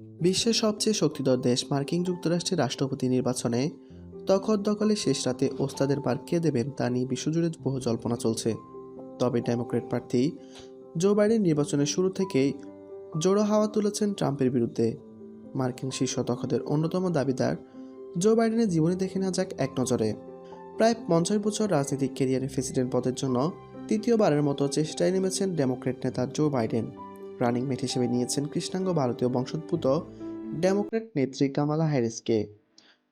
বিশ্বের সবচেয়ে শক্তিধর দেশ মার্কিন যুক্তরাষ্ট্রের রাষ্ট্রপতি নির্বাচনে দখল দখলে শেষ রাতে ওস্তাদের বার কে দেবেন তা নিয়ে বিশ্বজুড়ে বহু জল্পনা চলছে। তবে ডেমোক্রেট প্রার্থী জো বাইডেন নির্বাচনের শুরু থেকেই জোড়ো হাওয়া তুলেছেন ট্রাম্পের বিরুদ্ধে। মার্কিন শীর্ষ দখলের অন্যতম দাবিদার জো বাইডেনের জীবনী দেখে নেওয়া যাক এক নজরে। প্রায় পঞ্চাশ বছর রাজনৈতিক ক্যারিয়ারে প্রেসিডেন্ট পদের জন্য তৃতীয়বারের মতো চেষ্টায় নেমেছেন ডেমোক্রেট নেতা জো বাইডেন। রানিং মেট হিসেবে নিয়েছেন কৃষ্ণাঙ্গ ভারতীয় বংশোদ্ভূত ডেমোক্র্যাট নেত্রী কামালা হ্যারিসকে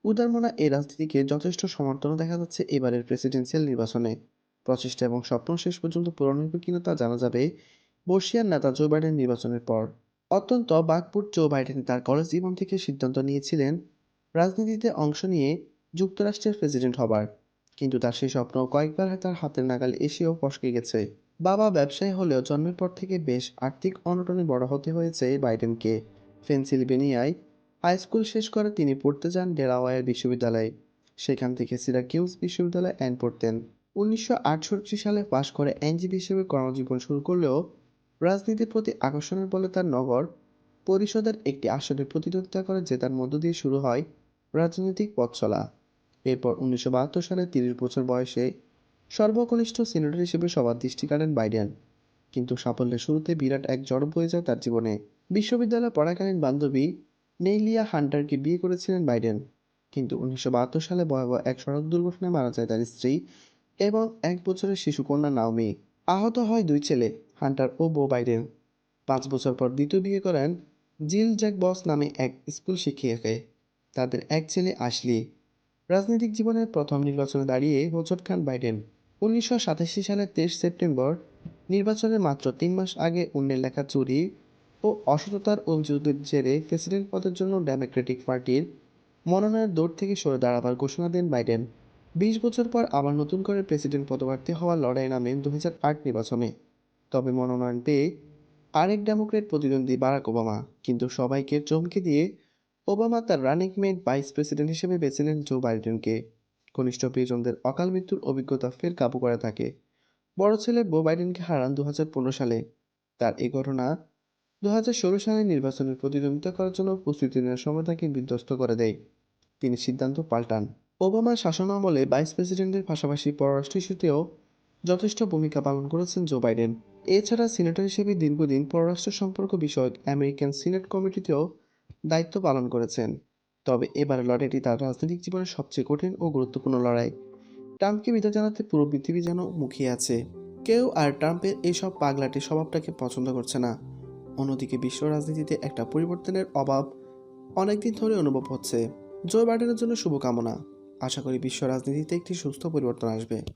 উদারমনা এই রাজনীতিকে যথেষ্ট সমর্থন দেখা যাচ্ছে এবারের প্রেসিডেন্সিয়াল নির্বাচনে। প্রচেষ্টা এবং স্বপ্ন শেষ পর্যন্ত পূরণ হবে কিনা তা জানা যাবে বর্ষিয়ান নেতা জো বাইডেন নির্বাচনের পর। অত্যন্ত বাকপুর জো বাইডেন তার কলেজ জীবন থেকে সিদ্ধান্ত নিয়েছিলেন রাজনীতিতে অংশ নিয়ে যুক্তরাষ্ট্রের প্রেসিডেন্ট হবার। কিন্তু তার সেই স্বপ্ন কয়েকবার তার হাতের নাগাল এসেও ফসকে গেছে। বাবা ব্যবসায়ী হলেও জন্মের পর থেকে বেশ আর্থিক অনটনে বড় হতে হয়েছে বাইডেনকে। পেনসিলভেনিয়ায় হাই স্কুল শেষ করে তিনি পড়তে যান ডেলাওয়ার বিশ্ববিদ্যালয়ে। সেখান থেকে সিরাকিউস বিশ্ববিদ্যালয়ে আইন পড়তেন। উনিশশো আটষট্টি সালে পাশ করে আইনজীবী হিসেবে কর্মজীবন শুরু করলেও রাজনীতির প্রতি আকর্ষণের বলে তার নগর পরিষদের একটি আসনে প্রতিদ্বন্দ্বিতা করে জেতার মধ্য দিয়ে শুরু হয় রাজনৈতিক পথ চলা এরপর উনিশশো বাহাত্তর সালে তিরিশ বছর বয়সে সর্বকনিষ্ঠ সিনেটর হিসেবে সবার দৃষ্টি কাড়েন বাইডেন। কিন্তু সাফল্যের শুরুতে বিরাট এক জড়প হয়ে যায় তার জীবনে। বিশ্ববিদ্যালয়ে পড়াকালীন বান্ধবী নেইলিয়া হান্টারকে বিয়ে করেছিলেন বাইডেন। কিন্তু উনিশশো বাহাত্তর সালে ভয়াবহ এক সড়ক দুর্ঘটনায় মারা যায় তার স্ত্রী এবং এক বছরের শিশুকন্যা নাওমি। আহত হয় দুই ছেলে, হান্টার ও বো বাইডেন। পাঁচ বছর পর দ্বিতীয় বিয়ে করেন জিল জ্যাক বস নামে এক স্কুল শিক্ষিকাকে। তাদের এক ছেলে আশলি। রাজনৈতিক জীবনের প্রথম নির্বাচনে দাঁড়িয়ে হোঁচট খান বাইডেন। উনিশশো সাতাশি সালের তেইশ সেপ্টেম্বর, নির্বাচনের মাত্র তিন মাস আগে অন্যের লেখা চুরি ও অসততার অভিযোগের জেরে প্রেসিডেন্ট পদের জন্য ডেমোক্রেটিক পার্টির মনোনয়নের দৌড় থেকে সরে দাঁড়াবার ঘোষণা দেন বাইডেন। বিশ বছর পর আবার নতুন করে প্রেসিডেন্ট পদপ্রার্থী হওয়ার লড়াই নামেন দু হাজার আট নির্বাচনে। তবে মনোনয়ন পেয়ে আরেক ডেমোক্রেট প্রতিদ্বন্দ্বী বারাক ওবামা, কিন্তু সবাইকে চমকে দিয়ে ওবামা তার রানিং মেট ভাইস প্রেসিডেন্ট হিসেবে বেছে নেন জো বাইডেনকে। ঘনিষ্ঠ প্রিয়জনদের অকাল মৃত্যুর অভিজ্ঞতা ফের কাবু করে থাকে। বড় ছেলে বো বাইডেনকে হারান দু হাজার পনেরো সালে। তার এই ঘটনা দু হাজার ষোলো সালে নির্বাচনের প্রতিদ্বন্দ্বিতা করার জন্য প্রস্তুতি নেওয়ার সময় তাকে বিধ্বস্ত করে দেয়। তিনি সিদ্ধান্ত পাল্টান। ওবামার শাসনামলে ভাইস প্রেসিডেন্টের পাশাপাশি পররাষ্ট্র ইস্যুতেও যথেষ্ট ভূমিকা পালন করেছেন জো বাইডেন। এছাড়া সিনেটর হিসেবে দীর্ঘদিন পররাষ্ট্র সম্পর্ক বিষয়ক আমেরিকান সিনেট কমিটিতেও দায়িত্ব পালন করেছেন। তবে এবার লড়াইটি তার রাজনৈতিক জীবনের সবচেয়ে কঠিন ও গুরুত্বপূর্ণ লড়াই। ট্রাম্পকে বিদায় জানাতে পুরো পৃথিবী যেন মুখিয়ে আছে। কেউ আর ট্রাম্পের এইসব পাগলাটে স্বভাবটাকে পছন্দ করছে না। অন্যদিকে বিশ্ব রাজনীতিতে একটা পরিবর্তনের অভাব অনেকদিন ধরে অনুভব হচ্ছে। জো বাইডেনের জন্য শুভকামনা। আশা করি বিশ্ব রাজনীতিতে একটি সুস্থ পরিবর্তন আসবে।